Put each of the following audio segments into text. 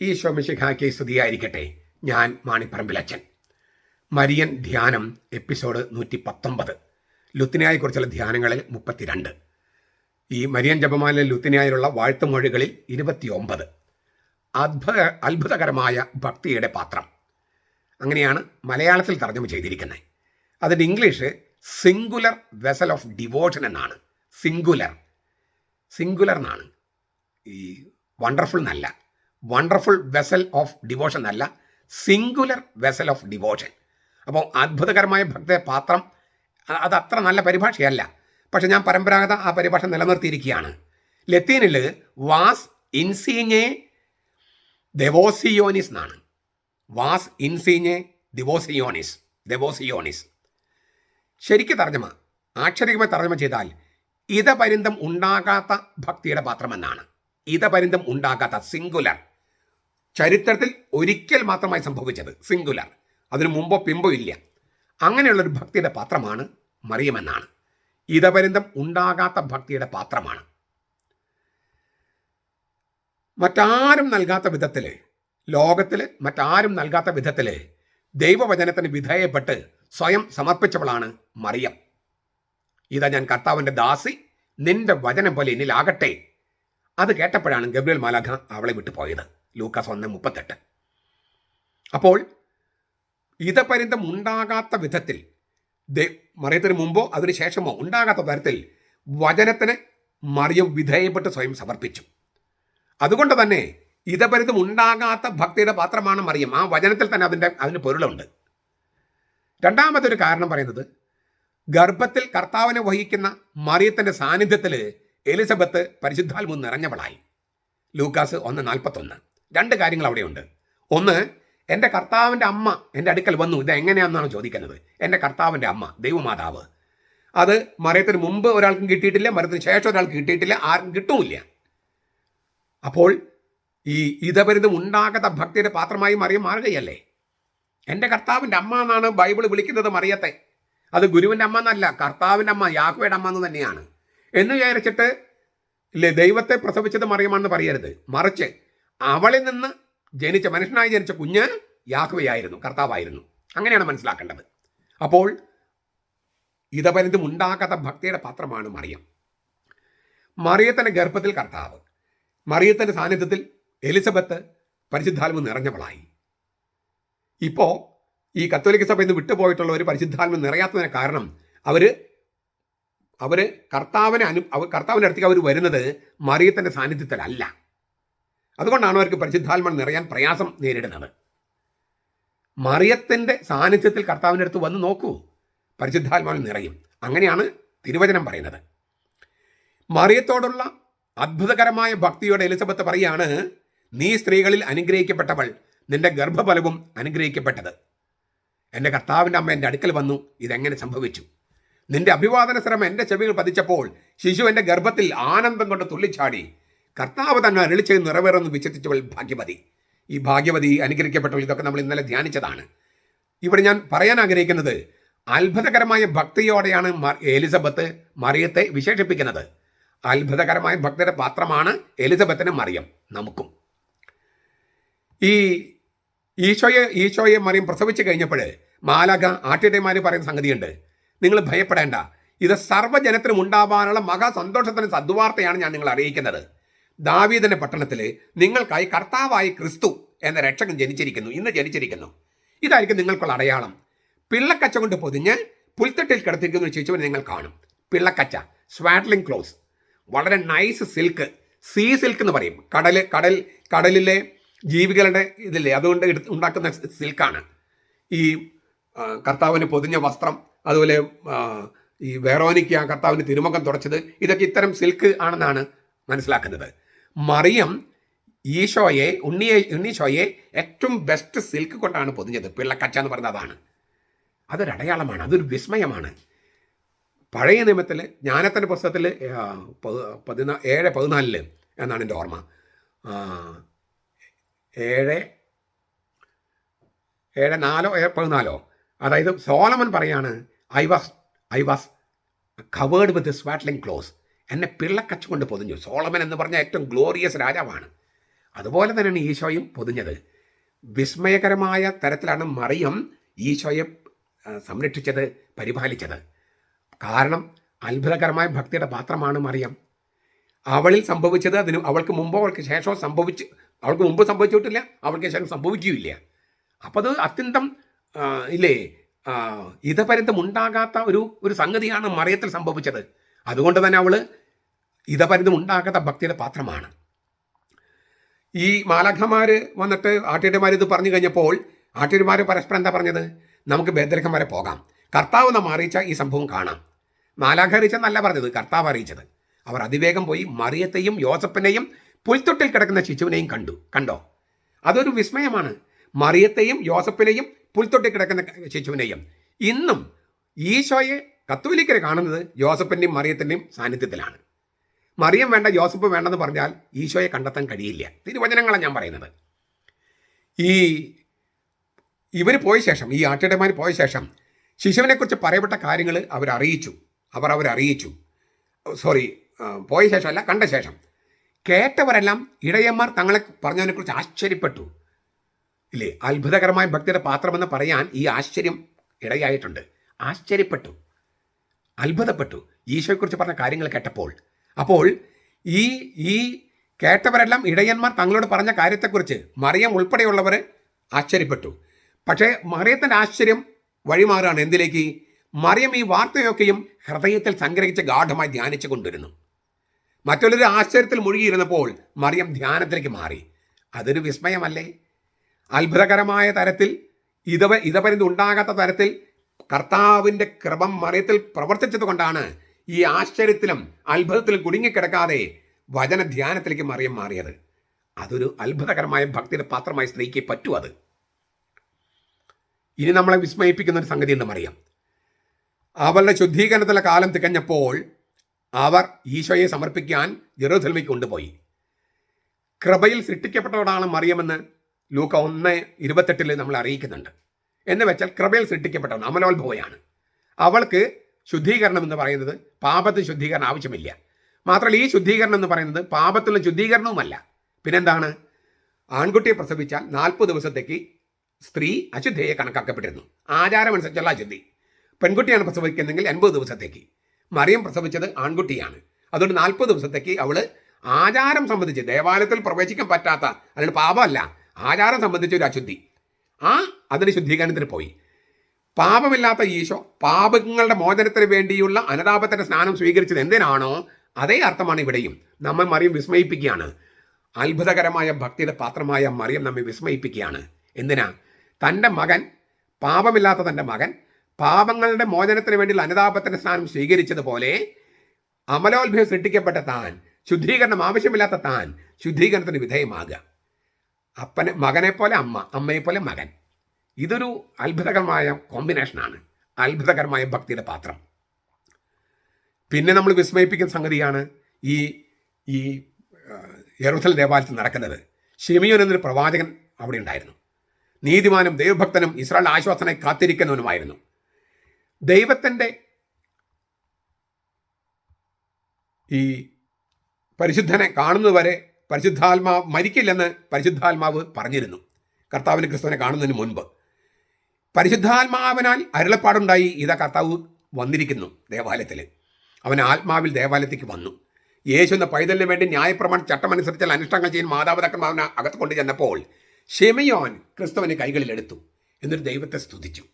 ഈശോ മിശിഹാക്കി സ്തുതിയായിരിക്കട്ടെ ഞാൻ മാണിപ്പറമ്പിലച്ചൻ മരിയൻ ധ്യാനം എപ്പിസോഡ് നൂറ്റി പത്തൊമ്പത് ലുത്തിനായെക്കുറിച്ചുള്ള ധ്യാനങ്ങളിൽ മുപ്പത്തിരണ്ട്. ഈ മരിയൻ ജപമാല ലുത്തിനായുള്ള വാഴ്ത്തുമൊഴികളിൽ ഇരുപത്തിയൊമ്പത്. അത്ഭുത അത്ഭുതകരമായ ഭക്തിയുടെ പാത്രം. അങ്ങനെയാണ് മലയാളത്തിൽ തർജമ ചെയ്തിരിക്കുന്നത്. അതിന്റെ English singular vessel of devotion എന്നാണ്. സിംഗുലർ. സിംഗുലർ എന്നാണ്. ഈ വണ്ടർഫുൾ എന്നല്ല. വണ്ടർഫുൾ വെസൽ ഓഫ് ഡിവോഷൻ അല്ല സിംഗുലർ വെസൽ ഓഫ് ഡിവോഷൻ അപ്പോൾ അത്ഭുതകരമായ ഭക്ത പാത്രം അത് അത്ര നല്ല പരിഭാഷയല്ല. പക്ഷെ ഞാൻ പരമ്പരാഗത ആ പരിഭാഷ നിലനിർത്തിയിരിക്കുകയാണ്. ലത്തീനിൽ വാസ് ഇൻസീഞ്ഞെ ദെവോസിയോനിസ് എന്നാണ്. വാസ് ഇൻസീഞ്ഞെ ദിവോസിയോണിസ് ദെവോസിയോണിസ് ശരിക്ക് തർജമ ആക്ഷരികമായി തർജമ ചെയ്താൽ ഇതപരിന്തം ഉണ്ടാകാത്ത ഭക്തിയുടെ പാത്രമെന്നാണ്. ഇതപരിന്തം ഉണ്ടാകാത്ത സിംഗുലർ ചരിത്രത്തിൽ ഒരിക്കൽ മാത്രമായി സംഭവിച്ചത് സിംഗുലർ. അതിനു മുമ്പോ പിമ്പോ ഇല്ല. അങ്ങനെയുള്ളൊരു ഭക്തിയുടെ പാത്രമാണ് മറിയമെന്നാണ്. ഇതപര്യന്തം ഉണ്ടാകാത്ത ഭക്തിയുടെ പാത്രമാണ്. മറ്റാരും നൽകാത്ത വിധത്തിൽ ലോകത്തിൽ മറ്റാരും നൽകാത്ത വിധത്തിൽ ദൈവവചനത്തിന് വിധേയപ്പെട്ട് സ്വയം സമർപ്പിച്ചവളാണ് മറിയം. ഇതാ ഞാൻ കർത്താവിന്റെ ദാസി നിന്റെ വചനം പോലെ എന്നിലാകട്ടെ. അത് കേട്ടപ്പോഴാണ് ഗബ്രിയൽ മാലാഖ അവളെ വിട്ടു പോയത് ലൂക്കാസ് ഒന്ന് മുപ്പത്തെട്ട്. അപ്പോൾ ഇതപര്യന്തം ഉണ്ടാകാത്ത വിധത്തിൽ മറിയത്തിന് മുമ്പോ അതിനു ശേഷമോ ഉണ്ടാകാത്ത തരത്തിൽ വചനത്തിന് മറിയം വിധേയപ്പെട്ട് സ്വയം സമർപ്പിച്ചു. അതുകൊണ്ട് തന്നെ ഇതപരിതം ഉണ്ടാകാത്ത ഭക്തിയുടെ പാത്രമാണ് മറിയം. ആ വചനത്തിൽ തന്നെ അതിന്റെ അതിന് പൊരുളുണ്ട്. രണ്ടാമത്തെ ഒരു കാരണം പറയുന്നത് ഗർഭത്തിൽ കർത്താവിനെ വഹിക്കുന്ന മറിയത്തിന്റെ സാന്നിധ്യത്തിൽ എലിസബത്ത് പരിശുദ്ധാൽ മുൻ നിറഞ്ഞവളായി. ലൂക്കാസ് ഒന്ന് നാൽപ്പത്തൊന്ന്. രണ്ട് കാര്യങ്ങൾ അവിടെയുണ്ട്. ഒന്ന് എന്റെ കർത്താവിന്റെ അമ്മ എന്റെ അടുക്കൽ വന്നു. ഇത് എങ്ങനെയാണെന്നാണ് ചോദിക്കുന്നത്? എന്റെ കർത്താവിന്റെ അമ്മ ദൈവമാതാവ്. അത് മറിയത്തിന് മുമ്പ് ഒരാൾക്കും കിട്ടിയിട്ടില്ല മറിയത്തിന് ശേഷം ഒരാൾക്ക് കിട്ടിയിട്ടില്ല ആർക്കും കിട്ടുമില്ല. അപ്പോൾ ഈ ഇതപരിതം ഉണ്ടാകാത്ത ഭക്തിയുടെ പാത്രമായി മറിയം മാറുകയല്ലേ? എന്റെ കർത്താവിന്റെ അമ്മ എന്നാണ് ബൈബിൾ വിളിക്കുന്നത് മറിയത്തെ. അത് ഗുരുവിന്റെ അമ്മ എന്നല്ല കർത്താവിന്റെ അമ്മ യാഹ്വയുടെ അമ്മ എന്ന് തന്നെയാണ്. എന്ന് വിചാരിച്ചിട്ട് ഇല്ലേ ദൈവത്തെ പ്രസവിച്ചത് മറിയമാണെന്ന് പറയരുത്. മറിച്ച് അവളിൽ നിന്ന് ജനിച്ച മനുഷ്യനായി ജനിച്ച കുഞ്ഞ് യാഹുവയായിരുന്നു കർത്താവായിരുന്നു. അങ്ങനെയാണ് മനസ്സിലാക്കേണ്ടത്. അപ്പോൾ ഇതപരിതും ഉണ്ടാക്കാത്ത ഭക്തിയുടെ പാത്രമാണ് മറിയം. മറിയത്തിന്റെ ഗർഭത്തിൽ കർത്താവ് മറിയത്തിന്റെ സാന്നിധ്യത്തിൽ എലിസബത്ത് പരിശുദ്ധാത്മ നിറഞ്ഞവളായി. ഇപ്പോൾ ഈ കത്തോലിക്ക സഭയിൽ നിന്ന് വിട്ടുപോയിട്ടുള്ള ഒരു പരിശുദ്ധാത്മ നിറയാത്തതിന് കാരണം അവർ അവർ കർത്താവിനെ അനു അവർ കർത്താവിന്റെ അടുത്തേക്ക് അവർ വരുന്നത് മറിയത്തിന്റെ സാന്നിധ്യത്തിലല്ല. അതുകൊണ്ടാണ് അവർക്ക് പരിശുദ്ധാത്മ നിറയാൻ പ്രയാസം നേരിടുന്നത്. മറിയത്തിന്റെ സാന്നിധ്യത്തിൽ കർത്താവിന്റെ അടുത്ത് വന്ന് നോക്കൂ. പരിശുദ്ധാത്മാവിൽ നിറയും. അങ്ങനെയാണ് തിരുവചനം പറയുന്നത്. മറിയത്തോടുള്ള അത്ഭുതകരമായ ഭക്തിയോടെ എലിസബത്ത് പറയാണ് നീ സ്ത്രീകളിൽ അനുഗ്രഹിക്കപ്പെട്ടവൾ. നിന്റെ ഗർഭഫലവും അനുഗ്രഹിക്കപ്പെട്ടത്. എന്റെ കർത്താവിന്റെ അമ്മ എന്റെ അടുക്കൽ വന്നു ഇതെങ്ങനെ സംഭവിച്ചു? നിന്റെ അഭിവാദന ശ്രമം എന്റെ ചെവികൾ പതിച്ചപ്പോൾ ശിശു എന്റെ ഗർഭത്തിൽ ആനന്ദം കൊണ്ട് തുള്ളിച്ചാടി. കർത്താവ് തന്നെ അരളിച്ചത് നിറവേറുന്നു വിശ്വസിച്ചവൾ ഭാഗ്യവതി. ഈ ഭാഗ്യവതി അനുഗ്രഹിക്കപ്പെട്ടവൾ ഇതൊക്കെ നമ്മൾ ഇന്നലെ ധ്യാനിച്ചതാണ്. ഇവിടെ ഞാൻ പറയാൻ ആഗ്രഹിക്കുന്നത് അത്ഭുതകരമായ ഭക്തിയോടെയാണ് എലിസബത്ത് മറിയത്തെ വിശേഷിപ്പിക്കുന്നത്. അത്ഭുതകരമായ ഭക്തിയുടെ പാത്രമാണ് എലിസബത്തിന് മറിയം നമുക്കും. ഈ ഈശോയെ ഈശോയെ മറിയം പ്രസവിച്ചു കഴിഞ്ഞപ്പോൾ മാലക ആട്ടിടയന്മാർ പറയുന്ന സംഗതിയുണ്ട്. നിങ്ങൾ ഭയപ്പെടേണ്ട. ഇത് സർവജനത്തിനും ഉണ്ടാവാനുള്ള മഹാസന്തോഷത്തിന് സദ്വാർത്തയാണ് ഞാൻ നിങ്ങൾ അറിയിക്കുന്നത്. ദാവീദിന്റെ പട്ടണത്തിൽ നിങ്ങൾക്കായി കർത്താവായി ക്രിസ്തു എന്ന രക്ഷകൻ ജനിച്ചിരിക്കുന്നു ഇന്ന് ജനിച്ചിരിക്കുന്നു. ഇതായിരിക്കും നിങ്ങൾക്കുള്ള അടയാളം. പിള്ളക്കച്ച കൊണ്ട് പൊതിഞ്ഞ് പുൽത്തട്ടിൽ കിടത്തിരിക്കുന്ന ശിശുവിനെ നിങ്ങൾ കാണും. പിള്ളക്കച്ച സ്വാഡ്ലിംഗ് ക്ലോസ് വളരെ നൈസ് സിൽക്ക് സീ സിൽക്ക് എന്ന് പറയും. കടൽ കടൽ കടലിലെ ജീവികളുടെ ഇതില്ലേ അതുകൊണ്ട് ഉണ്ടാക്കുന്ന സിൽക്കാണ് ഈ കർത്താവിന് പൊതിഞ്ഞ വസ്ത്രം അതുപോലെ ഈ വേറോനിക്ക് ആ കർത്താവിന് തിരുമുഖം തുടച്ചത് ഇതൊക്കെ ഇത്തരം സിൽക്ക് ആണെന്നാണ് മനസ്സിലാക്കുന്നത്. മറിയം ഈശോയെ ഉണ്ണിയെ ഉണ്ണീശോയെ ഏറ്റവും ബെസ്റ്റ് സിൽക്ക് കൊണ്ടാണ് പൊതിഞ്ഞത്. പിള്ളക്കച്ച എന്ന് പറഞ്ഞത് അതാണ്. അതൊരു അടയാളമാണ് അതൊരു വിസ്മയമാണ്. പഴയ നിയമത്തിൽ ജ്ഞാനത്തിന്റെ പുസ്തകത്തിൽ പതിനാ ഏഴ് പതിനാലിൽ എന്നാണ് എന്റെ ഓർമ്മ. ഏഴ് ഏഴ് നാലോ ഏഴ് പതിനാലോ. അതായത് സോളമൻ പറയാണ് I was I was covered with swaddling clothes എന്നെ പിള്ളക്കച്ച കൊണ്ട് പൊതിഞ്ഞു. സോളമൻ എന്ന് പറഞ്ഞ ഏറ്റവും ഗ്ലോറിയസ് രാജാവാണ്. അതുപോലെ തന്നെയാണ് ഈശോയും പൊതിഞ്ഞത്. വിസ്മയകരമായ തരത്തിലാണ് മറിയം ഈശോയെ സംരക്ഷിച്ചത് പരിപാലിച്ചത്. കാരണം അത്ഭുതകരമായ ഭക്തിയുടെ പാത്രമാണ് മറിയം. അവളിൽ സംഭവിച്ചത് അതിന് അവൾക്ക് മുമ്പോ അവൾക്ക് ശേഷമോ സംഭവിച്ച് അവൾക്ക് മുമ്പ് സംഭവിച്ചിട്ടില്ല അവൾക്ക് ശേഷം സംഭവിക്കുകയില്ല. അപ്പോൾ അത് അത്യന്തം ഇല്ലേ? ഇതപര്യന്തം ഉണ്ടാകാത്ത ഒരു ഒരു സംഗതിയാണ് മറിയത്തിൽ സംഭവിച്ചത്. അതുകൊണ്ട് തന്നെ അവൾ ഇതപരിതം ഉണ്ടാക്കാത്ത ഭക്തിയുടെ പാത്രമാണ്. ഈ മാലാഖമാര് വന്നിട്ട് ആട്ടിയന്മാർ ഇത് പറഞ്ഞു കഴിഞ്ഞപ്പോൾ ആട്ടിയന്മാർ പരസ്പരം എന്താ പറഞ്ഞത്? നമുക്ക് ബേദലക്കം വരെ പോകാം. കർത്താവ് നമ്മ അറിയിച്ച ഈ സംഭവം കാണാം. മാലാഖ അറിയിച്ചെന്നല്ല പറഞ്ഞത് കർത്താവ് അറിയിച്ചത്. അവർ അതിവേഗം പോയി മറിയത്തെയും യോസഫിനെയും പുൽത്തൊട്ടിൽ കിടക്കുന്ന ശിശുവിനെയും കണ്ടു. കണ്ടോ? അതൊരു വിസ്മയമാണ്. മറിയത്തെയും യോസഫിനെയും പുൽത്തൊട്ടിൽ കിടക്കുന്ന ശിശുവിനെയും. ഇന്നും ഈശോയെ കത്തോലിക്കരെ കാണുന്നത് ജോസഫിന്റെയും മറിയത്തിന്റെയും സാന്നിധ്യത്തിലാണ്. മറിയം വേണ്ട ജോസഫ് വേണ്ടെന്ന് പറഞ്ഞാൽ ഈശോയെ കണ്ടെത്താൻ കഴിയില്ല. തിരുവചനങ്ങളാണ് ഞാൻ പറയുന്നത്. ഈ ഇവർ പോയ ശേഷം ഈ ആട്ടിടമാർ പോയ ശേഷം ശിശുവിനെക്കുറിച്ച് പറയപ്പെട്ട കാര്യങ്ങൾ അവർ അറിയിച്ചു അവർ അവരറിയിച്ചു. സോറി പോയ ശേഷമല്ല കണ്ട ശേഷം. കേട്ടവരെല്ലാം ഇടയന്മാർ തങ്ങളെ പറഞ്ഞതിനെക്കുറിച്ച് ആശ്ചര്യപ്പെട്ടു. ഇല്ലേ? അത്ഭുതകരമായ ഭക്തിയുടെ പാത്രമെന്ന് പറയാൻ ഈ ആശ്ചര്യം ഇടയായിട്ടുണ്ട്. ആശ്ചര്യപ്പെട്ടു. അത്ഭുതപ്പെട്ടു. ഈശോയെക്കുറിച്ച് പറഞ്ഞ കാര്യങ്ങൾ കേട്ടപ്പോൾ. അപ്പോൾ ഈ ഈ കേട്ടവരെല്ലാം ഇടയന്മാർ തങ്ങളോട് പറഞ്ഞ കാര്യത്തെക്കുറിച്ച് മറിയം ഉൾപ്പെടെയുള്ളവർ ആശ്ചര്യപ്പെട്ടു. പക്ഷേ മറിയത്തിന്റെ ആശ്ചര്യം വഴിമാറുകയാണ് എന്തിലേക്ക്? മറിയം ഈ വാർത്തയൊക്കെയും ഹൃദയത്തിൽ സംഗ്രഹിച്ച് ഗാഠമായി ധ്യാനിച്ചു കൊണ്ടിരുന്നു. മറ്റുള്ളൊരു ആശ്ചര്യത്തിൽ മുഴുകിയിരുന്നപ്പോൾ മറിയം ധ്യാനത്തിലേക്ക് മാറി. അതൊരു വിസ്മയമല്ലേ? അത്ഭുതകരമായ തരത്തിൽ ഇതവ ഇതപരിന്ത് ഉണ്ടാകാത്ത തരത്തിൽ കർത്താവിന്റെ കൃപം മറിയത്തിൽ പ്രവർത്തിച്ചത് കൊണ്ടാണ് ഈ ആശ്ചര്യത്തിലും അത്ഭുതത്തിലും കുടുങ്ങിക്കിടക്കാതെ വചനധ്യാനത്തിലേക്ക് മറിയം മാറിയത്. അതൊരു അത്ഭുതകരമായ ഭക്തിയുടെ പാത്രമായി സ്ത്രീക്ക് പറ്റൂ അത്. ഇനി നമ്മളെ വിസ്മയിപ്പിക്കുന്ന ഒരു സംഗതി എന്ന് മറിയം. അവളുടെ ശുദ്ധീകരണത്തിലെ കാലം തികഞ്ഞപ്പോൾ അവർ ഈശോയെ സമർപ്പിക്കാൻ ജെറൂസലമിലേക്ക് കൊണ്ടുപോയി. കൃപയിൽ സൃഷ്ടിക്കപ്പെട്ടവളാണ് മറിയമെന്ന് ലൂക്ക ഒന്ന് ഇരുപത്തെട്ടിൽ നമ്മൾ അറിയിക്കുന്നുണ്ട്. എന്ന് വെച്ചാൽ കൃപയിൽ സൃഷ്ടിക്കപ്പെട്ടവൾ അമലോത്ഭവയാണ്. അവൾക്ക് ശുദ്ധീകരണം എന്ന് പറയുന്നത് പാപത്തിൽ ശുദ്ധീകരണം ആവശ്യമില്ല. മാത്രമല്ല ഈ ശുദ്ധീകരണം എന്ന് പറയുന്നത് പാപത്തിലുള്ള ശുദ്ധീകരണവുമല്ല. പിന്നെന്താണ്? ആൺകുട്ടിയെ പ്രസവിച്ചാൽ നാൽപ്പത് ദിവസത്തേക്ക് സ്ത്രീ അശുദ്ധയെ കണക്കാക്കപ്പെട്ടിരുന്നു. ആചാരമനുസരിച്ചുള്ള അശുദ്ധി. പെൺകുട്ടിയാണ് പ്രസവിക്കുന്നതെങ്കിൽ എൺപത് ദിവസത്തേക്ക്. മറിയം പ്രസവിച്ചത് ആൺകുട്ടിയാണ്. അതുകൊണ്ട് നാൽപ്പത് ദിവസത്തേക്ക് അവൾ ആചാരം സംബന്ധിച്ച് ദേവാലയത്തിൽ പ്രവേശിക്കാൻ പറ്റാത്ത അല്ലെങ്കിൽ പാപമല്ല ആചാരം സംബന്ധിച്ച ഒരു അശുദ്ധി. ആ? അതിന് ശുദ്ധീകരണത്തിന് പോയി. പാപമില്ലാത്ത ഈശോ പാപങ്ങളുടെ മോചനത്തിന് വേണ്ടിയുള്ള അനുതാപത്തിന്റെ സ്നാനം സ്വീകരിച്ചത് എന്തിനാണോ? അതേ അർത്ഥമാണ് ഇവിടെയും. നമ്മൾ മറിയം വിസ്മയിപ്പിക്കുകയാണ്. അത്ഭുതകരമായ ഭക്തിയുടെ പാത്രമായ മറിയം നമ്മെ വിസ്മയിപ്പിക്കുകയാണ്. എന്തിനാ? തന്റെ മകൻ പാപമില്ലാത്ത തന്റെ മകൻ പാപങ്ങളുടെ മോചനത്തിന് വേണ്ടിയുള്ള അനുതാപത്തിന്റെ സ്നാനം സ്വീകരിച്ചതുപോലെ അമലോത്ഭയം സൃഷ്ടിക്കപ്പെട്ട താൻ ശുദ്ധീകരണം ആവശ്യമില്ലാത്ത താൻ ശുദ്ധീകരണത്തിന് വിധേയമാകുക. അപ്പനെ മകനെ പോലെ അമ്മ അമ്മയെ പോലെ മകൻ. ഇതൊരു അത്ഭുതകരമായ കോമ്പിനേഷനാണ്. അത്ഭുതകരമായ ഭക്തിയുടെ പാത്രം. പിന്നെ നമ്മൾ വിസ്മയിപ്പിക്കുന്ന സംഗതിയാണ് ഈ ഈ യറുസൽ ദേവാലയത്തിൽ നടക്കുന്നത്. ഷെമിയോൻ എന്നൊരു പ്രവാചകൻ അവിടെ ഉണ്ടായിരുന്നു. നീതിമാനും ദൈവഭക്തനും ഇസ്രായേൽ ആശ്വാസനെ കാത്തിരിക്കുന്നവനുമായിരുന്നു. ദൈവത്തിന്റെ ഈ പരിശുദ്ധനെ കാണുന്നതുവരെ പരിശുദ്ധാത്മാവ് മരിക്കില്ലെന്ന് പരിശുദ്ധാത്മാവ് പറഞ്ഞിരുന്നു. കർത്താവിന് ക്രിസ്തുവിനെ കാണുന്നതിന് മുൻപ്. പരിശുദ്ധാത്മാവിനാൽ അരുളപ്പാടുണ്ടായി. ഇതാ കർത്താവ് വന്നിരിക്കുന്നു ദേവാലയത്തിൽ അവൻ ആത്മാവിൽ ദേവാലയത്തേക്ക് വന്നു. യേശു എന്ന പൈതലിന് വേണ്ടി ന്യായപ്രമാണ ചട്ടമനുസരിച്ചുള്ള അനുഷ്ഠാനങ്ങൾ ചെയ്യുന്ന മാതാപിതാക്കന്മാവിനെ അകത്ത് കൊണ്ടു ചെന്നപ്പോൾ ഷെമിയോൻ ക്രിസ്തുവിനെ കൈകളിലെടുത്തു എന്നിട്ട് ദൈവത്തെ സ്തുതിച്ചു.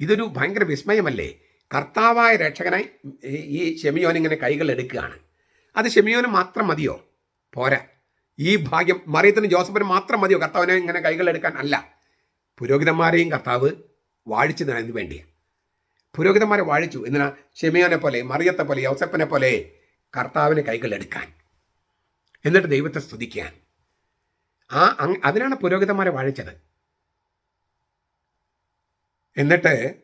ഇതൊരു ഭയങ്കര വിസ്മയമല്ലേ? കർത്താവായ രക്ഷകനായി ഈ- ഈ ഷെമിയോൻ ഇങ്ങനെ കൈകൾ എടുക്കുകയാണ്. അത് ഷെമിയോന് മാത്രം മതിയോ? പോരാ. ഈ ഭാഗ്യം മറിയത്തിന് ജോസഫിന് മാത്രം മതിയോ? കർത്താവിനെ ഇങ്ങനെ കൈകൾ എടുക്കാൻ അല്ല. പുരോഹിതന്മാരെയും കർത്താവ് വാഴിച്ചു തരാൻ വേണ്ടിയാണ് പുരോഹിതന്മാരെ വാഴിച്ചു. എന്തിനാ? ഷെമിയോനെ പോലെ മറിയത്തെ പോലെ യോസഫിനെ പോലെ കർത്താവിനെ കൈകൾ എടുക്കാൻ. എന്നിട്ട് ദൈവത്തെ സ്തുതിക്കാൻ. ആ അതിനാണ് പുരോഹിതന്മാരെ വാഴിച്ചത്. എന്നിട്ട്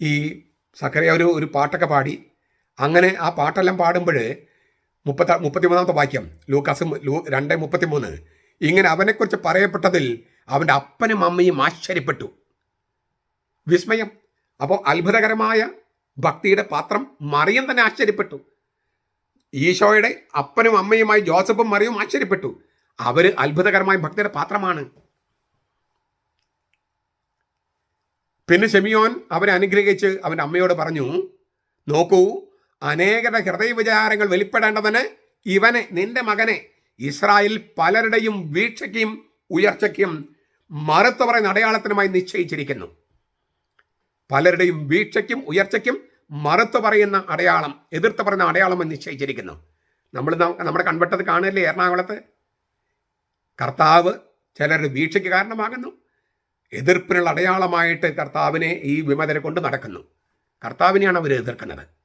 ഈ സക്കറിയ ഒരു ഒരു പാട്ടൊക്കെ പാടി. അങ്ങനെ ആ പാട്ടെല്ലാം പാടുമ്പോൾ മുപ്പത്ത മുപ്പത്തിമൂന്നാമത്തെ വാക്യം. ലൂക്കാസ് ലൂ രണ്ട് മുപ്പത്തിമൂന്ന്. ഇങ്ങനെ അവനെക്കുറിച്ച് പറയപ്പെട്ടതിൽ അവന്റെ അപ്പനും അമ്മയും ആശ്ചര്യപ്പെട്ടു. വിസ്മയം. അപ്പോൾ അത്ഭുതകരമായ ഭക്തിയുടെ പാത്രം മറിയം തന്നെ ആശ്ചര്യപ്പെട്ടു. ഈശോയുടെ അപ്പനും അമ്മയുമായി ജോസഫും മറിയും ആശ്ചര്യപ്പെട്ടു. അവർ അത്ഭുതകരമായ ഭക്തിയുടെ പാത്രമാണ്. പിന്നെ ഷെമിയോൻ അവനെ അനുഗ്രഹിച്ച് അവന്റെ അമ്മയോട് പറഞ്ഞു നോക്കൂ അനേകരുടെ ഹൃദയവിചാരങ്ങൾ വെളിപ്പെടേണ്ടതിന് ഇവനെ നിന്റെ മകനെ ഇസ്രായേൽ പലരുടെയും വീഴ്ചയ്ക്കും ഉയർച്ചയ്ക്കും മറുത്തു പറയുന്ന അടയാളത്തിനുമായി നിശ്ചയിച്ചിരിക്കുന്നു. പലരുടെയും വീഴ്ചയ്ക്കും ഉയർച്ചയ്ക്കും മറുത്തു പറയുന്ന അടയാളം എതിർത്ത് പറയുന്ന അടയാളം നിശ്ചയിച്ചിരിക്കുന്നു. നമ്മൾ നമ്മുടെ കൺവെട്ടത് കാണില്ലേ എറണാകുളത്ത്? കർത്താവ് ചിലരുടെ വീഴ്ചയ്ക്ക് കാരണമാകുന്നു. എതിർപ്പിനുള്ള അടയാളമായിട്ട് കർത്താവിനെ ഈ വിമതരെ കൊണ്ട് നടക്കുന്നു. കർത്താവിനെയാണ് അവർ എതിർക്കുന്നത്.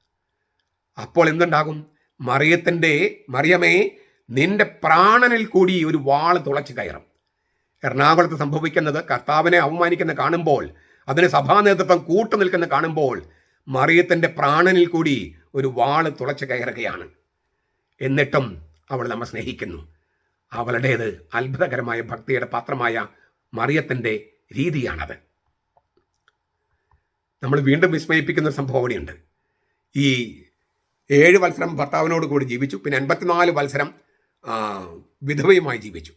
അപ്പോൾ എന്തുണ്ടാകും? മറിയത്തിന്റെ മറിയമേ നിന്റെ പ്രാണനിൽ കൂടി ഒരു വാൾ തുളച്ചു കയറും. എറണാകുളത്ത് സംഭവിക്കുന്നത് കർത്താവിനെ അവമാനിക്കുന്ന കാണുമ്പോൾ അതിന് സഭാ നേതൃത്വം കൂട്ടു നിൽക്കുന്ന കാണുമ്പോൾ മറിയത്തിന്റെ പ്രാണനിൽ കൂടി ഒരു വാൾ തുളച്ചു കയറുകയാണ്. എന്നിട്ടും അവൾ നമ്മെ സ്നേഹിക്കുന്നു. അവളുടേത് അത്ഭുതകരമായ ഭക്തിയുടെ പാത്രമായ മറിയത്തിന്റെ രീതിയാണത്. നമ്മൾ വീണ്ടും വിസ്മയിപ്പിക്കുന്ന ഒരു ഈ ഏഴ് വത്സരം ഭർത്താവിനോട് കൂടി ജീവിച്ചു. പിന്നെ എൺപത്തിനാല് വത്സരം ആ, വിധവയുമായി ജീവിച്ചു.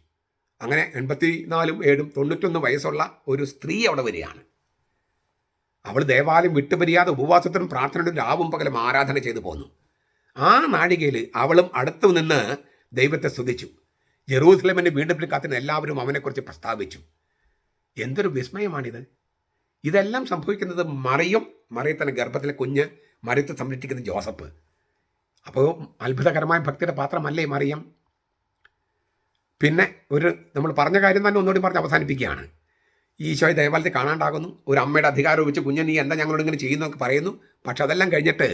അങ്ങനെ എൺപത്തിനാലും ഏഴും തൊണ്ണൂറ്റൊന്ന് വയസ്സുള്ള ഒരു സ്ത്രീ അവിടെ വരികയാണ്. അവൾ ദേവാലയം വിട്ടുപരിയാതെ ഉപവാസത്തിനും പ്രാർത്ഥനയുടെ രാവും പകലും ആരാധന ചെയ്തു പോന്നു. ആ നാഴികയിൽ അവളും അടുത്തു നിന്ന് ദൈവത്തെ സ്തുതിച്ചു. ജെറൂസലമിന്റെ വീണ്ടും കാത്തിന് എല്ലാവരും അവനെക്കുറിച്ച് പ്രസ്താവിച്ചു. എന്തൊരു വിസ്മയമാണിത്. ഇതെല്ലാം സംഭവിക്കുന്നത് മറിയും മറിയത്തിന്റെ ഗർഭത്തിലെ കുഞ്ഞ് മറിയത്തെ സംരക്ഷിക്കുന്ന ജോസഫ്. അപ്പോൾ അത്ഭുതകരമായ ഭക്തിയുടെ പാത്രമല്ലേ മറിയം? പിന്നെ ഒരു നമ്മൾ പറഞ്ഞ കാര്യം തന്നെ ഒന്നുകൂടി പറഞ്ഞ് അവസാനിപ്പിക്കുകയാണ്. ഈശോയെ ദേവാലയത്തിൽ കാണാണ്ടാകുന്നു. ഒരു അമ്മയുടെ അധികാരം വെച്ച് കുഞ്ഞു നീ എന്താ ഞങ്ങളോട് ഇങ്ങനെ ചെയ്യുന്നൊക്കെ പറയുന്നു. പക്ഷെ അതെല്ലാം കഴിഞ്ഞിട്ട്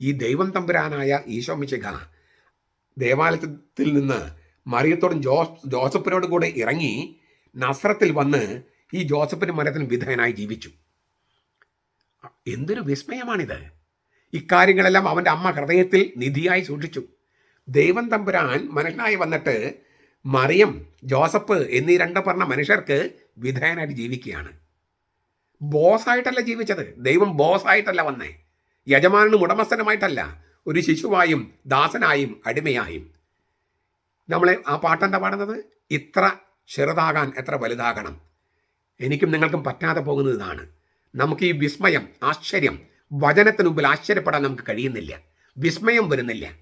ഈ ദൈവം തമ്പുരാനായ ഈശോ മിശിഖ ദേവാലയത്തിൽ നിന്ന് മറിയത്തോടും ജോസ് ജോസഫിനോടും കൂടെ ഇറങ്ങി നസ്രത്തിൽ വന്ന് ഈ ജോസഫിന് മരത്തിന് വിധേയനായി ജീവിച്ചു. എന്തൊരു വിസ്മയമാണിത്. ഇക്കാര്യങ്ങളെല്ലാം അവന്റെ അമ്മ ഹൃദയത്തിൽ നിധിയായി സൂക്ഷിച്ചു. ദൈവം തമ്പുരാൻ മനുഷ്യനായി വന്നിട്ട് മറിയം ജോസഫ് എന്നീ രണ്ട് പറഞ്ഞ മനുഷ്യർക്ക് വിധേയനായിട്ട് ജീവിക്കുകയാണ്. ബോസായിട്ടല്ല ജീവിച്ചത്. ദൈവം ബോസായിട്ടല്ല വന്നേ. യജമാനും ഉടമസ്ഥനുമായിട്ടല്ല. ഒരു ശിശുവായും ദാസനായും അടിമയായും. നമ്മളെ ആ പാട്ടെന്താ പാടുന്നത്? ഇത്ര ചെറുതാകാൻ എത്ര വലുതാകണം. എനിക്കും നിങ്ങൾക്കും പറ്റാതെ പോകുന്നത് ഇതാണ്. നമുക്ക് ഈ വിസ്മയം ആശ്ചര്യം വചനത്തിന് മുമ്പിൽ ആശ്ചര്യപ്പെടാൻ നമുക്ക് കഴിയുന്നില്ല. വിസ്മയം വരുന്നില്ല.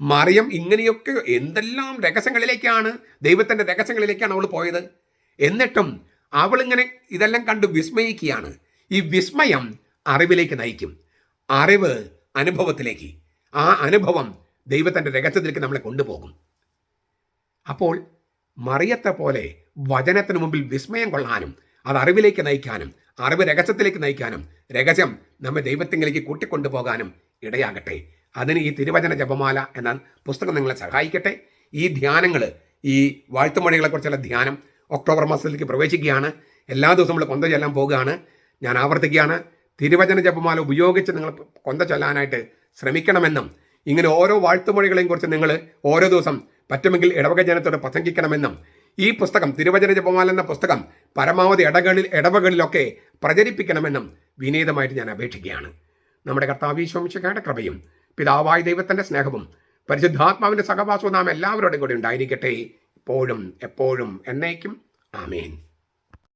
മറിയം ഇങ്ങനെയൊക്കെ എന്തെല്ലാം രഹസ്യങ്ങളിലേക്കാണ് ദൈവത്തിന്റെ രഹസ്യങ്ങളിലേക്കാണ് അവൾ പോയത്? എന്നിട്ടും അവളിങ്ങനെ ഇതെല്ലാം കണ്ട് വിസ്മയിക്കുകയാണ്. ഈ വിസ്മയം അറിവിലേക്ക് നയിക്കും. അറിവ് അനുഭവത്തിലേക്ക്. ആ അനുഭവം ദൈവത്തിന്റെ രഹസ്യത്തിലേക്ക് നമ്മളെ കൊണ്ടുപോകും. അപ്പോൾ മറിയത്തെ പോലെ വചനത്തിന് മുമ്പിൽ വിസ്മയം കൊള്ളാനും അത് അറിവിലേക്ക് നയിക്കാനും അറിവ് രഹസ്യത്തിലേക്ക് നയിക്കാനും രഹസ്യം നമ്മെ ദൈവത്തിലേക്ക് കൂട്ടിക്കൊണ്ടുപോകാനും ഇടയാകട്ടെ. അതിന് ഈ തിരുവചന ജപമാല എന്ന പുസ്തകം നിങ്ങളെ സഹായിക്കട്ടെ. ഈ ധ്യാനങ്ങൾ ഈ വാഴ്ത്തുമൊഴികളെക്കുറിച്ചുള്ള ധ്യാനം ഒക്ടോബർ മാസത്തിലേക്ക് പ്രവേശിക്കുകയാണ്. എല്ലാ ദിവസവും നമ്മൾ കൊന്ത ചെല്ലാൻ പോകുകയാണ് ഞാൻ ആവർത്തിക്കുകയാണ്. തിരുവചന ജപമാല ഉപയോഗിച്ച് നിങ്ങൾ കൊന്ത ചൊല്ലാനായിട്ട് ശ്രമിക്കണമെന്നും ഇങ്ങനെ ഓരോ വാഴ്ത്തുമൊഴികളെയും കുറിച്ച് നിങ്ങൾ ഓരോ ദിവസം പറ്റുമെങ്കിൽ ഇടവക ജനത്തോട് പ്രസംഗിക്കണമെന്നും ഈ പുസ്തകം തിരുവചന ജപമാല എന്ന പുസ്തകം പരമാവധി ഇടകളിൽ ഇടവകളിലൊക്കെ പ്രചരിപ്പിക്കണമെന്നും വിനീതമായിട്ട് ഞാൻ അപേക്ഷിക്കുകയാണ്. നമ്മുടെ കർത്താവീശ്വംശക്കാരുടെ കൃപയും പിതാവായ ദൈവത്തിന്റെ സ്നേഹവും പരിശുദ്ധാത്മാവിന്റെ സഹവാസവും നാം എല്ലാവരോടും കൂടി ഉണ്ടായിരിക്കട്ടെ. എപ്പോഴും എപ്പോഴും എന്നേക്കും. ആമേൻ.